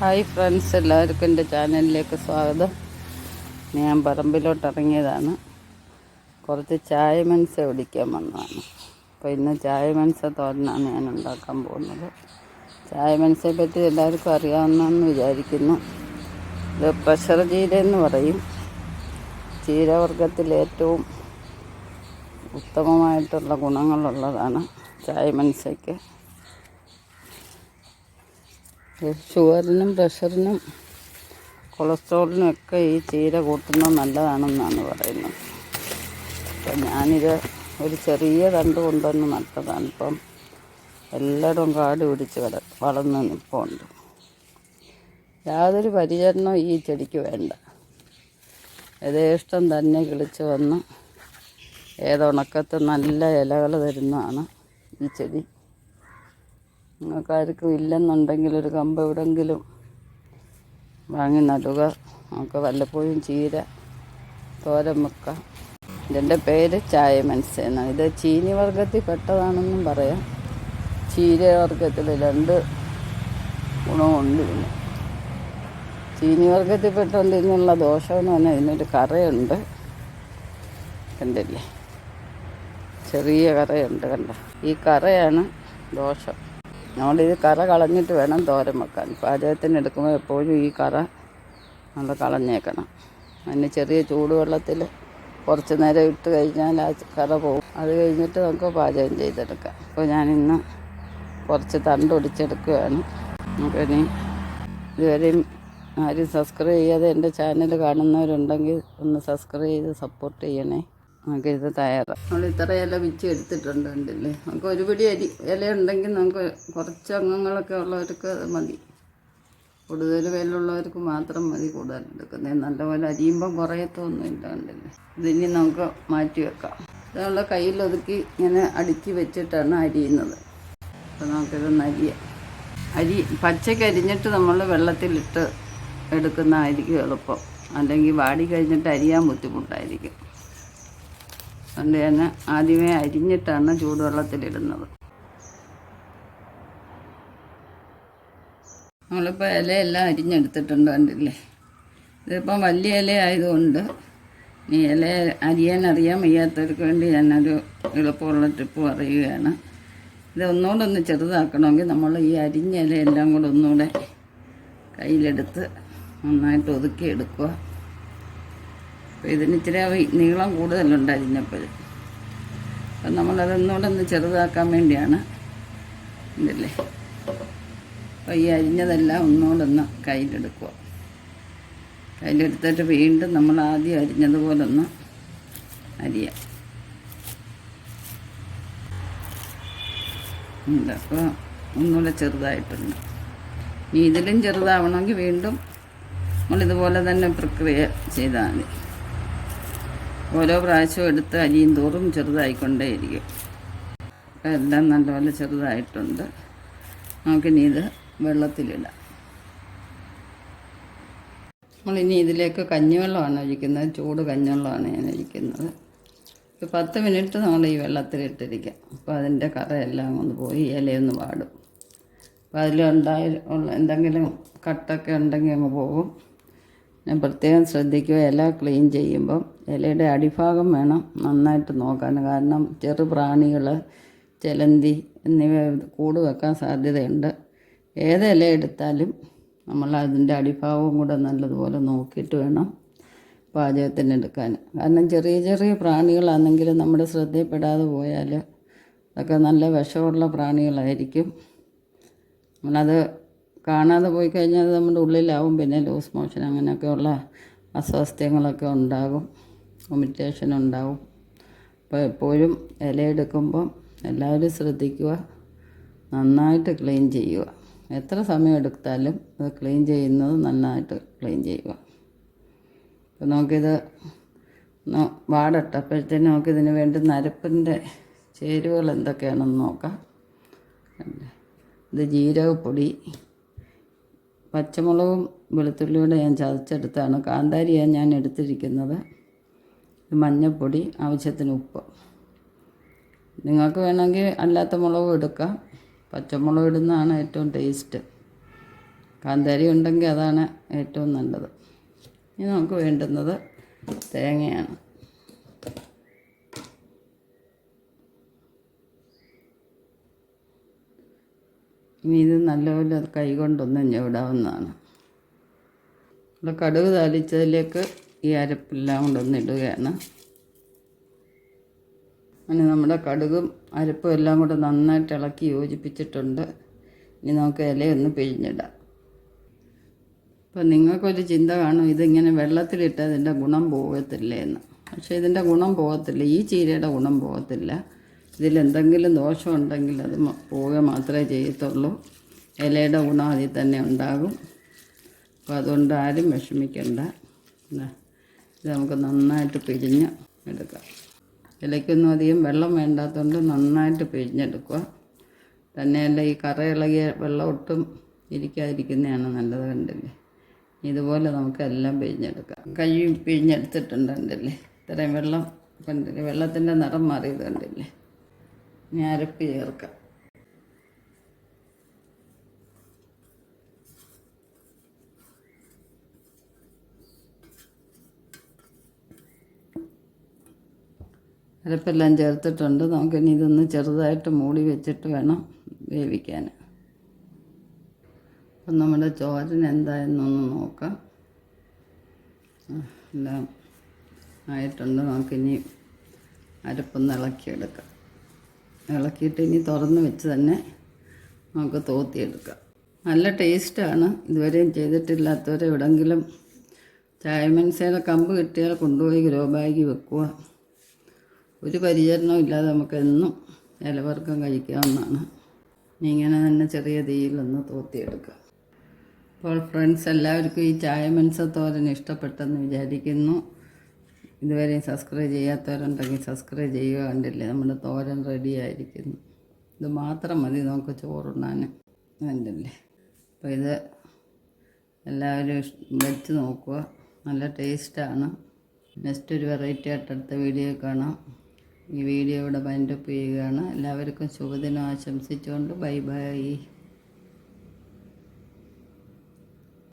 Hi friends എല്ലാവർക്കും എന്റെ ചാനലിലേക്ക് സ്വാഗതം. ഞാൻ പറമ്പിലോട്ട് ഇറങ്ങിയതാണ് കുറച്ച് ചായ മൻസ ഒടിക്കാൻ വന്നതാണ്. അപ്പോൾ ഇന്ന് ചായ മൻസ തോരനാണ് ഞാൻ ഉണ്ടാക്കാൻ പോകുന്നത്. ചായ മൻസയെ പറ്റി എല്ലാവർക്കും അറിയാവുന്നതെന്ന് വിചാരിക്കുന്നു. ഇത് പ്രഷർ ചീര എന്ന് പറയും. ചീരവർഗത്തിൽ ഏറ്റവും ഉത്തമമായിട്ടുള്ള ഗുണങ്ങളുള്ളതാണ് ചായ മനസ്സയ്ക്ക് ഷുഗറിനും പ്രഷറിനും കൊളസ്ട്രോളിനും ഒക്കെ ഈ ചീര കൂട്ടുന്നത് നല്ലതാണെന്നാണ് പറയുന്നത്. അപ്പം ഞാനിത് ഒരു ചെറിയ തണ്ട് കൊണ്ടുവന്ന് നട്ടതാണ്. ഇപ്പം എല്ലായിടവും കാട് പിടിച്ച് കട വളർന്ന് നിൽപ്പുണ്ട്. യാതൊരു പരിചരണവും ഈ ചെടിക്ക് വേണ്ട. യഥേഷ്ടം തന്നെ കിളിച്ച് വന്ന് ഏതുണക്കത്ത് നല്ല ഇലകൾ തരുന്നതാണ് ഈ ചെടി. നിങ്ങൾക്ക് ആർക്കും ഇല്ലെന്നുണ്ടെങ്കിൽ ഒരു കമ്പ് എവിടെങ്കിലും വാങ്ങി നടുക. നമുക്ക് വല്ലപ്പോഴും ചീര തോരൻ വെക്കാം. ഇതിന്റെ പേര് ചായ മനസ്സേന ഇത് ചീനി വർഗത്തിൽ പെട്ടതാണെന്നും പറയാം. ചീര വർഗത്തിൽ രണ്ട് ഗുണമുണ്ട് ഇതിന്. ചീനി വർഗത്തിൽ പെട്ടുകൊണ്ട് ഇതിനുള്ള ദോഷമെന്ന് പറഞ്ഞാൽ ഇതിനൊരു കറയുണ്ട്. കണ്ടില്ലേ? ചെറിയ കറയുണ്ട് കണ്ട? ഈ കറയാണ് ദോഷം. നമ്മളിത് കറ കളഞ്ഞിട്ട് വേണം തോരൻ വെക്കാൻ. പാചകത്തിന് എടുക്കുമ്പോൾ എപ്പോഴും ഈ കറ നമ്മൾ കളഞ്ഞേക്കണം. അതിന് ചെറിയ ചൂടുവെള്ളത്തിൽ കുറച്ച് നേരം ഇട്ട് കഴിഞ്ഞാൽ ആ കറ പോകും. അത് കഴിഞ്ഞിട്ട് നമുക്ക് പാചകം ചെയ്തെടുക്കാം. അപ്പോൾ ഞാനിന്ന് കുറച്ച് തണ്ടൊടിച്ചെടുക്കുകയാണ് നമുക്കിനി ഇതുവരെയും ആരും സബ്സ്ക്രൈബ് ചെയ്യാതെ എന്റെ ചാനൽ കാണുന്നവരുണ്ടെങ്കിൽ ഒന്ന് സബ്സ്ക്രൈബ് ചെയ്ത് സപ്പോർട്ട് ചെയ്യണേ. നമുക്ക് ഇത് തയ്യാറാണ് നമ്മൾ ഇത്ര ഇല വിച്ച് എടുത്തിട്ടുണ്ട് ഉണ്ടല്ലേ നമുക്ക് ഒരു പിടി അരി ഇല ഉണ്ടെങ്കിൽ നമുക്ക് കുറച്ച് അംഗങ്ങളൊക്കെ ഉള്ളവർക്ക് മതി. കൂടുതൽ വിലയുള്ളവർക്ക് മാത്രം മതി കൂടുതൽ എടുക്കുന്നത്. നല്ലപോലെ അരിയുമ്പം കുറയത്തൊന്നും ഇല്ലാണ്ടല്ലേ ഇതിനി നമുക്ക് മാറ്റി വെക്കാം. ഇതുള്ള കയ്യിലൊതുക്കി ഇങ്ങനെ അടുക്കി വെച്ചിട്ടാണ് അരിയുന്നത്. അപ്പോൾ നമുക്കിതൊന്ന് അരിയാം. അരി പച്ചയ്ക്ക് അരിഞ്ഞിട്ട് നമ്മൾ വെള്ളത്തിലിട്ട് എടുക്കുന്നതായിരിക്കും എളുപ്പം. അല്ലെങ്കിൽ വാടി കഴിഞ്ഞിട്ട് അരിയാൻ ബുദ്ധിമുട്ടായിരിക്കും. അതുകൊണ്ട് തന്നെ ആദ്യമേ അരിഞ്ഞിട്ടാണ് ചൂടുവെള്ളത്തിലിടുന്നത്. നമ്മളിപ്പോൾ ഇലയെല്ലാം അരിഞ്ഞെടുത്തിട്ടുണ്ട് കണ്ടില്ലേ? ഇതിപ്പം വലിയ ഇല ആയതുകൊണ്ട് ഈ ഇല അരിയാൻ അറിയാൻ വയ്യാത്തവർക്ക് വേണ്ടി ഞാനൊരു എളുപ്പമുള്ള ട്രിപ്പ് പറയുകയാണ്. ഇത് ഒന്നുകൂടെ ഒന്ന് ചെറുതാക്കണമെങ്കിൽ നമ്മൾ ഈ അരിഞ്ഞ ഇല എല്ലാം കൂടെ ഒന്നുകൂടെ കയ്യിലെടുത്ത് നന്നായിട്ട് ഒതുക്കി എടുക്കുക അപ്പോൾ ഇതിന് ഇച്ചിരി നീളം കൂടുതലുണ്ട് അരിഞ്ഞപ്പോൾ അപ്പം നമ്മളതൊന്നുകൂടെ ഒന്ന് ചെറുതാക്കാൻ വേണ്ടിയാണ്. ഇതല്ലേ? അപ്പോൾ ഈ അരിഞ്ഞതെല്ലാം ഒന്നുകൂടെ ഒന്ന് കയ്യിലെടുക്കുക. കയ്യിലെടുത്തിട്ട് വീണ്ടും നമ്മൾ ആദ്യം അരിഞ്ഞതുപോലെ ഒന്ന് അരിയാം അപ്പോൾ ഒന്നുകൂടെ ചെറുതായിട്ടുണ്ട്. ഇനി ഇതിലും ചെറുതാവണമെങ്കിൽ വീണ്ടും നമ്മളിതുപോലെ തന്നെ പ്രക്രിയ ചെയ്താൽ മതി. ഓരോ പ്രാവശ്യവും എടുത്ത് അരിയും തോറും ചെറുതായിക്കൊണ്ടേയിരിക്കും. എല്ലാം നല്ലപോലെ ചെറുതായിട്ടുണ്ട്. നമുക്കിനി ഇത് വെള്ളത്തിലിടാം. നമ്മളിനി ഇതിലേക്ക് കഞ്ഞിവെള്ളമാണ് ഒഴിക്കുന്നത്. ചൂട് കഞ്ഞിവെള്ളമാണ് ഞാൻ ഒഴിക്കുന്നത്. ഒരു പത്ത് മിനിറ്റ് നമ്മൾ ഈ വെള്ളത്തിലിട്ടിരിക്കാം അപ്പോൾ അതിന്റെ കറയെല്ലാം ഒന്ന് പോയി ഇലയൊന്ന് പാടും അപ്പോൾ അതിലുണ്ടായ എന്തെങ്കിലും കട്ടൊക്കെ ഉണ്ടെങ്കിൽ അങ്ങ് പോകും പ്രത്യേകം ശ്രദ്ധിക്കുക ഇല ക്ലീൻ ചെയ്യുമ്പം ഇലയുടെ അടിഭാഗം വേണം നന്നായിട്ട് നോക്കാൻ. കാരണം ചെറു പ്രാണികൾ ചിലന്തി എന്നിവ കൂട് വെക്കാൻ സാധ്യതയുണ്ട്. ഏത് ഇല എടുത്താലും നമ്മൾ അതിന്റെ അടിഭാഗവും കൂടെ നല്ലതുപോലെ നോക്കിയിട്ട് വേണം പാചകത്തിന് എടുക്കാൻ. കാരണം ചെറിയ ചെറിയ പ്രാണികളാണെങ്കിലും നമ്മുടെ ശ്രദ്ധയിൽപ്പെടാതെ പോയാൽ അതൊക്കെ നല്ല വിഷമുള്ള പ്രാണികളായിരിക്കും. നമ്മളത് കാണാതെ പോയി കഴിഞ്ഞാൽ അത് നമ്മുടെ ഉള്ളിലാവും. പിന്നെ ലൂസ് മോഷൻ അങ്ങനെയൊക്കെയുള്ള അസ്വാസ്ഥ്യങ്ങളൊക്കെ ഉണ്ടാകും. വൊമിറ്റേഷൻ ഉണ്ടാവും. അപ്പോൾ എപ്പോഴും ഇലയെടുക്കുമ്പം എല്ലാവരും ശ്രദ്ധിക്കുക. നന്നായിട്ട് ക്ലീൻ ചെയ്യുക. എത്ര സമയം എടുത്താലും അത് ക്ലീൻ ചെയ്യുന്നത് നന്നായിട്ട് ക്ലീൻ ചെയ്യുക. അപ്പോൾ നമുക്കിത് അപ്പോഴത്തേനും നമുക്കിതിന് വേണ്ടി നരപ്പിന്റെ ചേരുവകൾ എന്തൊക്കെയാണെന്ന് നോക്കാം. ഇത് ജീരകപ്പൊടി. പച്ചമുളകും വെളുത്തുള്ളിയുടെ ഞാൻ ചതച്ചെടുത്താണ്. കാന്താരിയാണ് ഞാൻ എടുത്തിരിക്കുന്നത്. മഞ്ഞൾപ്പൊടി ആവശ്യത്തിന് ഉപ്പ്. നിങ്ങൾക്ക് വേണമെങ്കിൽ അല്ലാത്ത മുളകും എടുക്കാം. പച്ചമുളക് ഇടുന്നതാണ് ഏറ്റവും ടേസ്റ്റ്. കാന്താരി ഉണ്ടെങ്കിൽ അതാണ് ഏറ്റവും നല്ലത്. ഇനി നമുക്ക് വേണ്ടുന്നത് തേങ്ങയാണ്. ഇനി ഇത് നല്ലപോലെ കൈ കൊണ്ടൊന്ന് ഞെവിടാവുന്നതാണ്. ഇവിടെ കടുക് താളിച്ചതിലേക്ക് ഈ അരപ്പെല്ലാം കൊണ്ടൊന്ന് ഇടുകയാണ്. അങ്ങനെ നമ്മുടെ കടുകും അരപ്പും എല്ലാം കൂടെ നന്നായിട്ട് ഇളക്കി യോജിപ്പിച്ചിട്ടുണ്ട്. ഇനി നമുക്ക് ഇലയൊന്ന് പിഴിഞ്ഞിടാം. അപ്പം നിങ്ങൾക്കൊരു ചിന്ത കാണും ഇതിങ്ങനെ വെള്ളത്തിലിട്ട് അതിന്റെ ഗുണം പോകത്തില്ലേ എന്ന് പക്ഷേ ഇതിന്റെ ഗുണം പോകത്തില്ല. ഈ ചീരയുടെ ഗുണം പോകത്തില്ല. ഇതിലെന്തെങ്കിലും ദോഷം ഉണ്ടെങ്കിൽ അത് പോവുക മാത്രമേ ചെയ്യത്തുള്ളൂ. ഇലയുടെ ഗുണം അതിൽ തന്നെ ഉണ്ടാകും. അപ്പോൾ അതുകൊണ്ട് ആരും വിഷമിക്കണ്ട. ഇത് നമുക്ക് നന്നായിട്ട് പിഴിഞ്ഞ് എടുക്കാം. ഇലയ്ക്കൊന്നും അധികം വെള്ളം വേണ്ടാത്തതുകൊണ്ട് നന്നായിട്ട് പിഴിഞ്ഞെടുക്കുക. തന്നെയല്ല ഈ കറ ഇളകിയ വെള്ളം ഒട്ടും ഇരിക്കാതിരിക്കുന്നതാണ് നല്ലത് കണ്ടില്ലേ? ഇതുപോലെ നമുക്ക് എല്ലാം പിഴിഞ്ഞെടുക്കാം. കൈ പിഴിഞ്ഞെടുത്തിട്ടുണ്ട് കണ്ടില്ലേ? ഇത്രയും വെള്ളം കണ്ടില്ലേ? വെള്ളത്തിന്റെ നിറം മാറിയത് കണ്ടില്ലേ? ഇനി അരപ്പ് ചേർക്കാം. അരപ്പെല്ലാം ചേർത്തിട്ടുണ്ട്. നമുക്കിനി ഇതൊന്ന് ചെറുതായിട്ട് മൂടി വെച്ചിട്ട് വേണം വേവിക്കാൻ. അപ്പം നമ്മുടെ ചോരൻ എന്തായെന്നൊന്ന് നോക്കാം. എല്ലാം ആയിട്ടുണ്ട്. നമുക്കിനി അരപ്പൊന്ന് ഇളക്കിയെടുക്കാം. ഇളക്കിയിട്ട് ഇനി തുറന്ന് വെച്ച് തന്നെ നമുക്ക് തോത്തിയെടുക്കാം. നല്ല ടേസ്റ്റാണ്. ഇതുവരെയും ചെയ്തിട്ടില്ലാത്തവരെ എവിടെങ്കിലും ചായമൻസയുടെ കമ്പ് കിട്ടിയാൽ കൊണ്ടുപോയി ഗ്രോ ബാഗി വെക്കുക. ഒരു പരിചരണവും ഇല്ലാതെ നമുക്ക് എന്നും ഇലവർക്കം കഴിക്കാവുന്നതാണ്. ഇങ്ങനെ തന്നെ ചെറിയ തീയിലൊന്ന് തോത്തിയെടുക്കുക അപ്പോൾ ഫ്രണ്ട്സ് എല്ലാവർക്കും ഈ ചായമൻസ തോരൻ ഇഷ്ടപ്പെട്ടെന്ന് വിചാരിക്കുന്നു. ഇതുവരെ സബ്സ്ക്രൈബ് ചെയ്യാത്തവരുണ്ടെങ്കിൽ സബ്സ്ക്രൈബ് ചെയ്യുക കണ്ടില്ലേ? നമ്മുടെ തോരൻ റെഡി ആയിരിക്കുന്നു. ഇത് മാത്രം മതി നമുക്ക് ചോറുണ്ണാൻ. കണ്ടില്ലേ? അപ്പോൾ ഇത് എല്ലാവരും വെച്ച് നോക്കുക. നല്ല ടേസ്റ്റാണ് നെക്സ്റ്റ് ഒരു വെറൈറ്റി ആയിട്ട് അടുത്ത വീഡിയോ കാണാം. ഈ വീഡിയോ ഇവിടെ ബൈൻഡപ്പ് ചെയ്യുകയാണ്. എല്ലാവർക്കും ശുഭദിനം ആശംസിച്ചുകൊണ്ട് ബൈ ബൈ.